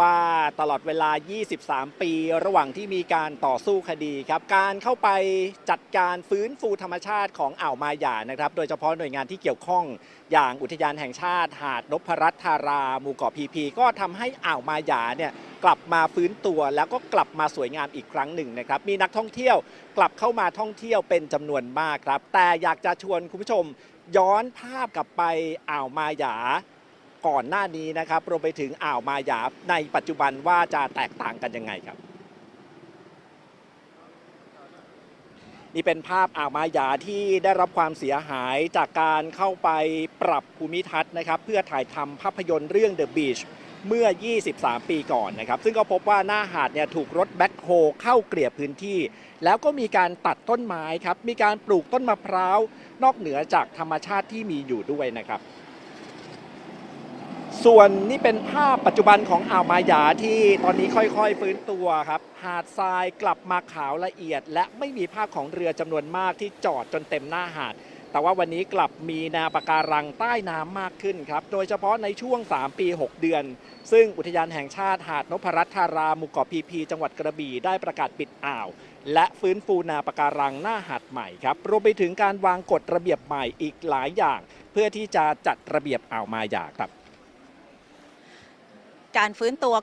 ว่าตลอดเวลา 23 ปี ระหว่างที่มีการต่อสู้คดีครับ การเข้าไปจัดการฟื้นฟูธรรมชาติของอ่าวมาหยานะครับ โดยเฉพาะหน่วยงานที่เกี่ยวข้อง อย่างอุทยานแห่งชาติ หาดนพรัตน์ธาราหมู่เกาะพีพี ก็ทำให้อ่าวมาหยาเนี่ยกลับมาฟื้นตัว แล้วก็กลับมาสวยงามอีกครั้งหนึ่งนะครับ มีนักท่องเที่ยวกลับเข้ามาท่องเที่ยวเป็นจำนวนมากครับ แต่อยากจะชวนคุณผู้ชมย้อนภาพกลับไปอ่าวมาหยา ก่อนหน้านี้นะครับรวมไปถึงอ่าวมาหยาในปัจจุบันว่าจะแตกต่างกันยังไงครับ นี่เป็นภาพอ่าวมาหยาที่ได้รับความเสียหายจากการเข้าไปปรับภูมิทัศน์นะครับ เพื่อถ่ายทำภาพยนตร์เรื่อง The Beach เมื่อ 23 ปีก่อนนะครับ ซึ่งก็พบว่าหน้าหาดเนี่ยถูกรถแบ็คโฮเข้าเกลี่ยพื้นที่ แล้วก็มีการตัดต้นไม้ครับ มีการปลูกต้นมะพร้าว นอกเหนือจากธรรมชาติที่มีอยู่ด้วยนะครับ ส่วนนี่เป็นภาพปัจจุบันของอ่าวมาหยาที่ตอนนี้ค่อยๆ ฟื้นตัวครับ หาดทรายกลับมาขาวละเอียด และไม่มีภาพของเรือจำนวนมากที่จอดจนเต็มหน้าหาด แต่ว่าวันนี้กลับมีแนวปะการังใต้น้ำมากขึ้นครับ โดยเฉพาะในช่วง 3 ปี 6 เดือน ซึ่งอุทยานแห่งชาติหาดนพรัตน์ธาราหมู่เกาะพีพีจังหวัดกระบี่ได้ประกาศปิดอ่าว และฟื้นฟูนวปะการังหน้าหาดใหม่ครับรวมไปถึงการวางกฎระเบียบใหม่อีกหลายอย่าง เพื่อที่จะจัดระเบียบอ่าวมาหยาครับ การฟื้นตัว